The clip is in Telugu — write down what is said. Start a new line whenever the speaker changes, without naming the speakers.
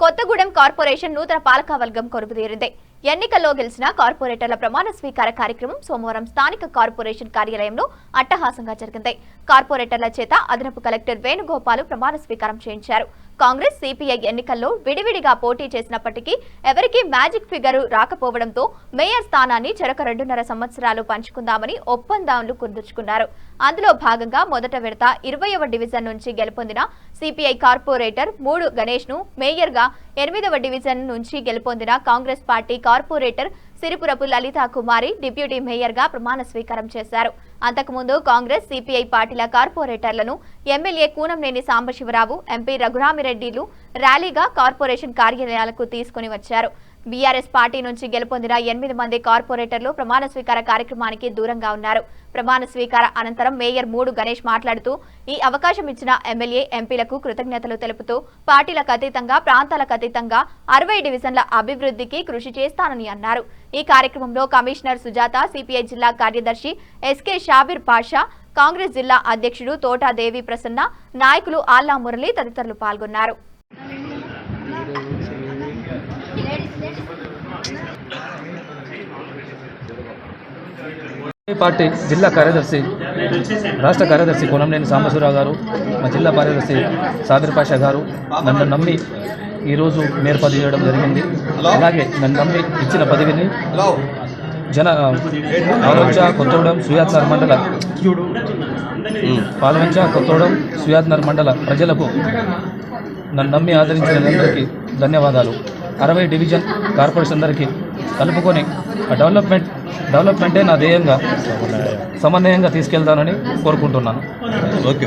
కొత్తగూడెం కార్పొరేషన్ నూతన పాలకవర్గం కొలువుదీరింది. ఎన్నికల్లో గెలిచిన కార్పొరేటర్ల ప్రమాణ స్వీకార కార్యక్రమం సోమవారం స్థానిక కార్పొరేషన్ కార్యాలయంలో అట్టహాసంగా జరిగింది. కార్పొరేటర్ల చేత అదనపు కలెక్టర్ వేణుగోపాల్ ప్రమాణ స్వీకారం చేయించారు. కాంగ్రెస్ సిపిఐ ఎన్నికల్లో విడివిడిగా పోటీ చేసినప్పటికీ ఎవరికీ మ్యాజిక్ ఫిగర్ రాకపోవడంతో మేయర్ స్థానాన్ని చెరక రెండున్నర సంవత్సరాలు పంచుకుందామని ఒప్పందాలు కుదుర్చుకున్నారు. అందులో భాగంగా మొదట విడత ఇరవయవ డివిజన్ నుంచి గెలుపొందిన సిపిఐ కార్పొరేటర్ మూడు గణేష్ను మేయర్గా ఎనిమిదవ డివిజన్ నుంచి గెలుపొందిన Congress party corporator Siripurapu Lalitha Kumari deputy మేయర్గా ప్రమాణ స్వీకారం చేశారు. అంతకుముందు కాంగ్రెస్ సిపిఐ పార్టీల కార్పొరేటర్లను ఎమ్మెల్యే కూనంనేని సాంబశివరావు ఎంపీ రఘురామిరెడ్డిలు ర్యాలీగా కార్పొరేషన్ కార్యాలయాలకు తీసుకుని వచ్చారు. బీఆర్ఎస్ పార్టీ నుంచి గెలుపొందిన ఎనిమిది మంది కార్పొరేటర్లు ప్రమాణ స్వీకార కార్యక్రమానికి దూరంగా ఉన్నారు. ప్రమాణ స్వీకార అనంతరం మేయర్ మూడు గణేష్ మాట్లాడుతూ ఈ అవకాశం ఇచ్చిన ఎమ్మెల్యే ఎంపీలకు కృతజ్ఞతలు తెలుపుతూ పార్టీలకు అతీతంగా ప్రాంతాలకు అతీతంగా అరవై డివిజన్ల అభివృద్ధికి కృషి చేస్తానని అన్నారు. ఈ కార్యక్రమంలో కమిషనర్ సుజాత సిపిఐ జిల్లా కార్యదర్శి ఎస్కే షాబిర్ పాషా కాంగ్రెస్ జిల్లా అధ్యక్షుడు తోటా దేవి ప్రసన్న నాయకులు ఆల్లా మురళి తదితరులు పాల్గొన్నారు.
పార్టీ జిల్లా కార్యదర్శి రాష్ట్ర కార్యదర్శి కొనంనేని సాంబశివరావు గారు మా జిల్లా కార్యదర్శి సాగర్ పాషా గారు నన్ను నమ్మి ఈరోజు మేర పదవి చేయడం జరిగింది. అలాగే నన్ను నమ్మి ఇచ్చిన పదవిని జన ఆలోచ కొత్తగూడెం సుయాత్నర్ మండల పాలవంచ కొత్తగూడెం సుయాత్నర్ మండల ప్రజలకు నన్ను నమ్మి ఆదరించిన అందరికీ ధన్యవాదాలు. అరవై డివిజన్ కార్పొరేషన్ అందరికీ కలుపుకొని ఆ డెవలప్మెంట్ డెవలప్మెంటే నా ధ్యేయంగా సమన్వయంగా తీసుకెళ్తానని కోరుకుంటున్నాను.
ఓకే.